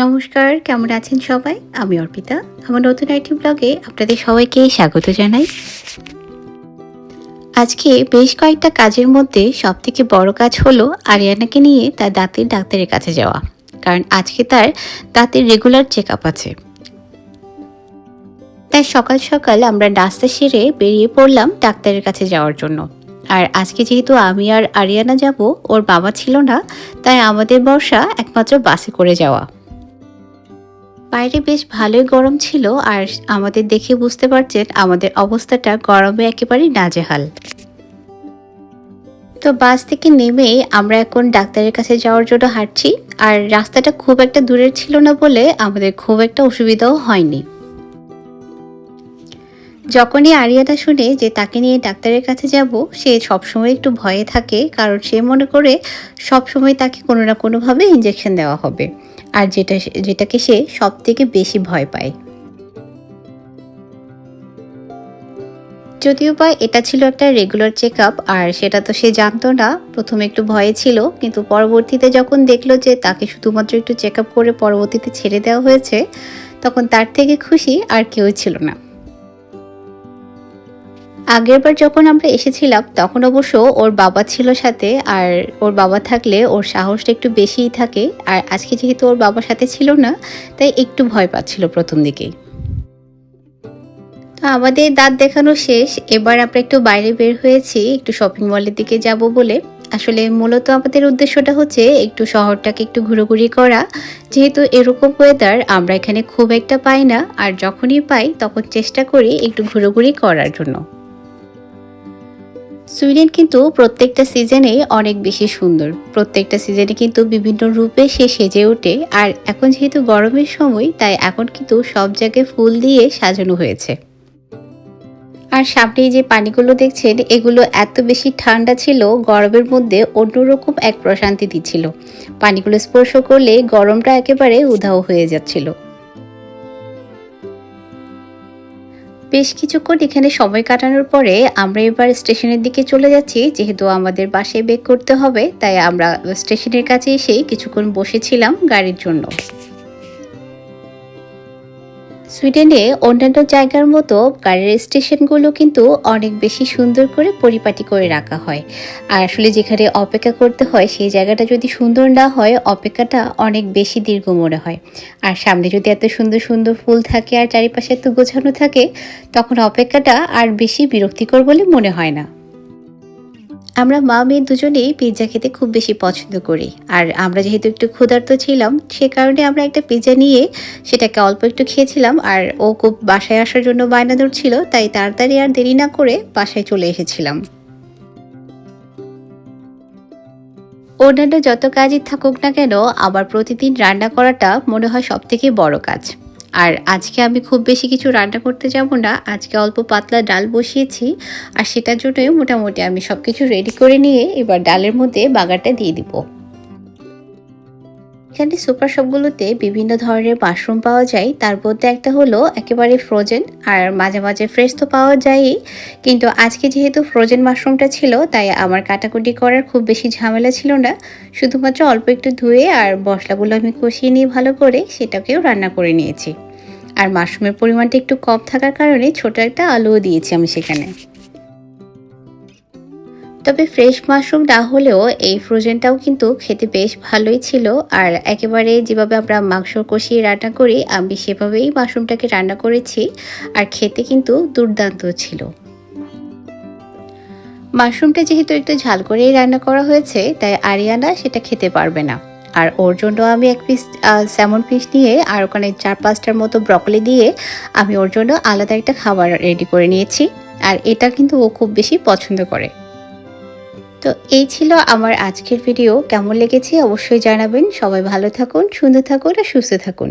নমস্কার, কেমন আছেন সবাই? আমি অর্পিতা। আমার নতুন আইটি ব্লগে আপনাদের সবাইকে স্বাগত জানাই। আজকে বেশ কয়েকটা কাজের মধ্যে সবথেকে বড় কাজ হলো আরিয়ানাকে নিয়ে তার দাঁতের ডাক্তারের কাছে যাওয়া। কারণ আজকে তার দাঁতের রেগুলার চেক আপ আছে। তাই সকাল সকাল আমরা নাস্তা সেরে বেরিয়ে পড়লাম ডাক্তারের কাছে যাওয়ার জন্য। আর আজকে যেহেতু আমি আর আরিয়ানা যাব, ওর বাবা ছিল না, তাই আমাদের বর্ষা একমাত্র বাসে করে যাওয়া। বাইরে বেশ ভালোই গরম ছিল আর আমাদের দেখে বুঝতে পারছেন আমাদের অবস্থাটা গরমে একেবারেই নাজেহাল। তো বাস থেকে নেমে আমরা এখন ডাক্তারের কাছে যাওয়ার জন্য হাঁটছি আর রাস্তাটা খুব একটা দূরের ছিল না বলে আমাদের খুব একটা অসুবিধাও হয়নি। যখনই আরিয়াদা শুনে যে তাকে নিয়ে ডাক্তারের কাছে যাব, সে সবসময় একটু ভয়ে থাকে, কারণ সে মনে করে সবসময় তাকে কোনো না কোনোভাবে ইঞ্জেকশন দেওয়া হবে। আর যেটা যেটাকে সে সব থেকে বেশি ভয় পায়। যদিও বা এটা ছিল একটা রেগুলার চেক আর সেটা তো সে জানতো না, প্রথমে একটু ভয়ে ছিল, কিন্তু পরবর্তীতে যখন দেখল যে তাকে শুধুমাত্র একটু চেক আপ করে পরবর্তীতে ছেড়ে দেওয়া হয়েছে, তখন তার থেকে খুশি আর কেউই ছিল না। আগেরবার যখন আমরা এসেছিলাম, তখন অবশ্য ওর বাবা ছিল সাথে আর ওর বাবা থাকলে ওর সাহসটা একটু বেশিই থাকে। আর আজকে যেহেতু ওর বাবার সাথে ছিল না, তাই একটু ভয় পাচ্ছিল প্রথম দিকেই। তো আমাদের দাঁত দেখানো শেষ। এবার আমরা একটু বাইরে বের হয়েছি, একটু শপিং মলের দিকে যাব বলে। আসলে মূলত আমাদের উদ্দেশ্যটা হচ্ছে একটু শহরটাকে একটু ঘুরোঘুরি করা। যেহেতু এরকম ওয়েদার আমরা এখানে খুব একটা পাই না। আর যখনই পাই, তখন চেষ্টা করি একটু ঘুরোঘুরি করার জন্য। সুইডেন কিন্তু প্রত্যেকটা সিজনে অনেক বেশি সুন্দর। প্রত্যেকটা সিজনে কিন্তু বিভিন্ন রূপে সে সেজে ওঠে। আর এখন যেহেতু গরমের সময়, তাই এখন কিন্তু সব জায়গায় ফুল দিয়ে সাজানো হয়েছে। আর সামনে যে পানিগুলো দেখছেন, এগুলো এত বেশি ঠান্ডা ছিল, গরমের মধ্যে অন্যরকম এক প্রশান্তি দিচ্ছিল। পানিগুলো স্পর্শ করলে গরমটা একেবারে উধাও হয়ে যাচ্ছিল। বেশ কিছুক্ষণ এখানে সময় কাটানোর পরে আমরা এবার স্টেশনের দিকে চলে যাচ্ছি। যেহেতু আমাদের বাসায় বেক করতে হবে, তাই আমরা স্টেশনের কাছে এসেই কিছুক্ষণ বসেছিলাম গাড়ির জন্য। সুইডেনে অন্যান্য জায়গার মতো গাড়ির স্টেশনগুলো কিন্তু অনেক বেশি সুন্দর করে পরিপাটি করে রাখা হয়। আর আসলে যেখানে অপেক্ষা করতে হয়, সেই জায়গাটা যদি সুন্দর না হয়, অপেক্ষাটা অনেক বেশি দীর্ঘ মনে হয়। আর সামনে যদি এত সুন্দর সুন্দর ফুল থাকে আর চারিপাশে এত গোছানো থাকে, তখন অপেক্ষাটা আর বেশি বিরক্তিকর বলে মনে হয় না। আমরা মা মেয়ে দুজনেই পিৎজা খেতে খুব বেশি পছন্দ করি। আর আমরা যেহেতু একটু ক্ষুধার্ত ছিলাম, সে কারণে আমরা একটা পিৎজা নিয়ে সেটাকে অল্প একটু খেয়েছিলাম, আর ও খুব বাসায় আসার জন্য বায়না ধরছিল তাই তাড়াতাড়ি আর দেরি না করে বাসায় চলে এসেছিলাম। অন্যান্য যত কাজই থাকুক না কেন আবার প্রতিদিন রান্না করাটা মনে হয় সব থেকে বড় কাজ। আর আজকে আমি খুব বেশি কিছু রান্না করতে যাব না। আজকে অল্প পাতলা ডাল বসিয়েছি আর সেটার জন্যই মোটামুটি আমি সব কিছু রেডি করে নিয়ে এবার ডালের মধ্যে বাগারটা দিয়ে দিব। এখানে সুপার শপগুলোতে বিভিন্ন ধরনের মাশরুম পাওয়া যায়। তার মধ্যে একটা হলো একেবারে ফ্রোজেন আর মাঝে মাঝে ফ্রেশ তো পাওয়া যায়ই। কিন্তু আজকে যেহেতু ফ্রোজেন মাশরুমটা ছিল, তাই আমার কাটাকুটি করার খুব বেশি ঝামেলা ছিল না। শুধুমাত্র অল্প একটু ধুয়ে আর মশলাগুলো আমি কষিয়ে নিয়ে ভালো করে সেটাকেও রান্না করে নিয়েছি। আর মাশরুমের পরিমাণটা একটু কম থাকার কারণে ছোট একটা আলুও দিয়েছি আমি সেখানে। তবে ফ্রেশ মাশরুম না হলেও এই ফ্রোজেনটাও কিন্তু খেতে বেশ ভালোই ছিল। আর একেবারে যেভাবে আমরা মাংস কষিয়ে রান্না করি, আমি সেভাবেই মাশরুমটাকে রান্না করেছি আর খেতে কিন্তু দুর্দান্ত ছিল। মাশরুমটা যেহেতু একটু ঝাল করেই রান্না করা হয়েছে, তাই আরিয়ানা সেটা খেতে পারবে না। আর ওর জন্য আমি এক পিস স্যামন পিস নিয়ে আর ওখানে চার পাঁচটার মতো ব্রকলি দিয়ে আমি ওর জন্য আলাদা একটা খাবার রেডি করে নিয়েছি। আর এটা কিন্তু ও খুব বেশি পছন্দ করে। তো এই ছিল আমার আজকের ভিডিও কেমন লেগেছে অবশ্যই জানাবেন। সবাই ভালো থাকুন, সুন্দর থাকুন আর সুস্থ থাকুন।